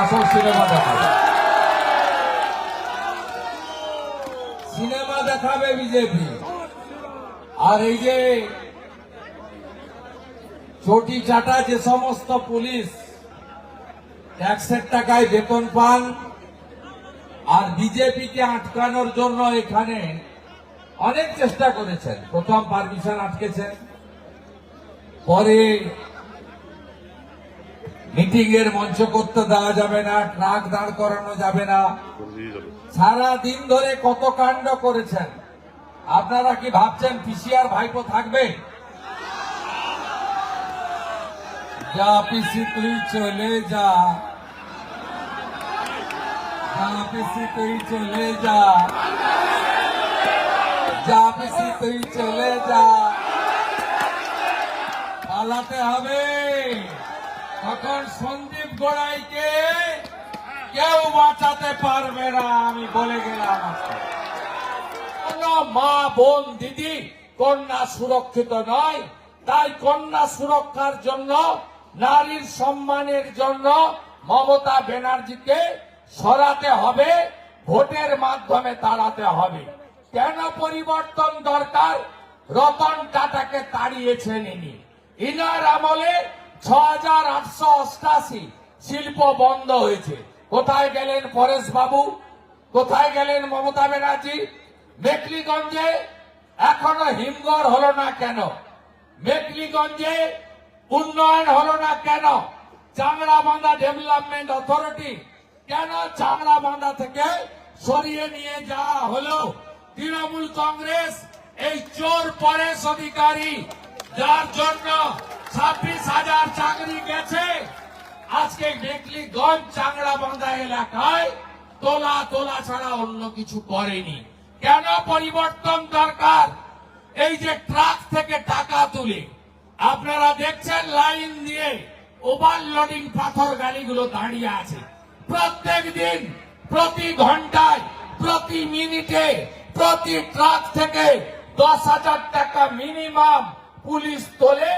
আসল সিনেমা দেখাবে সিনেমা দেখাবে বিজেপি। আর এই যে চটি চাটা যে সমস্ত পুলিশ ট্যাক্সের টাকায় বেতন পান আর বিজেপিকে আটকানোর জন্য এখানে অনেক চেষ্টা করেছেন। প্রথম পারমিশন আটকেছেন পরে মিটিং এর মঞ্চ করতে দেওয়া যাবে না, ট্রাক দাঁড় করানো যাবে না। সারা দিন ধরে কত কাণ্ড করেছেন। আপনারা কি ভাবছেন পিসিআর ভাইপো থাকবে? যা পিসি তুই চলে যা। যা পিসি তুই চলে যা। যা পিসি তুই চলে যা। পালাতে হবে। তখন সন্দীপ গোড়াইকে কেউ বাঁচাতে পারবে না, আমি বলে গেলাম। মা বোন দিদি কন্যা সুরক্ষিত নয়, তাই কন্যা সুরক্ষার জন্য, নারীর সম্মানের জন্য মমতা ব্যানার্জিকে সরাতে হবে, ভোটের মাধ্যমে তাড়াতে হবে। কেন পরিবর্তন দরকার? রতন টাটাকে তাড়িয়েছেন ইনি। ইনার আমলে ছ হাজার আটশো শিল্প বন্ধ হয়েছে। কোথায় গেলেন পরেশ বাবু? কোথায় গেলেন মমতা ব্যানার্জি? মেকলিগঞ্জে? এখনও হিমঘর হলো না কেন? মেকলিগঞ্জে উন্নয়ন হলো না কেন? চাংড়াবান্ধা ডেভেলপমেন্ট অথরিটি কেন চাংড়াবান্ধা থেকে সরিয়ে নিয়ে যাওয়া হলো? তৃণমূল কংগ্রেস এই চোর পরেশ অধিকারী, যার জন্য ছাব্বিশ হাজার চাকরি গেছে। আজকে মেকলিগঞ্জ চাংড়াবান্ধা এলাকায় তোলা তোলা ছাড়া অন্য কিছু করেনি। কেন পরিবর্তন দরকার? এই যে ট্রাক থেকে টাকা তুলে, আপনারা দেখছেন লাইন দিয়ে ওভারলোডিং পাথর গাড়িগুলো দাঁড়িয়ে আছে। প্রত্যেক দিন প্রতি ঘন্টায়, প্রতি মিনিটে, প্রতি ট্রাক থেকে দশ হাজার টাকা মিনিমাম পুলিশ তোলে।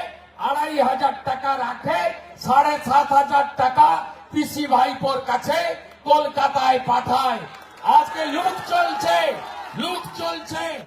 আড়াই হাজার টাকা রাখে, সাড়ে সাত হাজার টাকা পিসি ভাইপোর কাছে কলকাতায় পাঠায়। আজকে লুট চলছে লুট চলছে।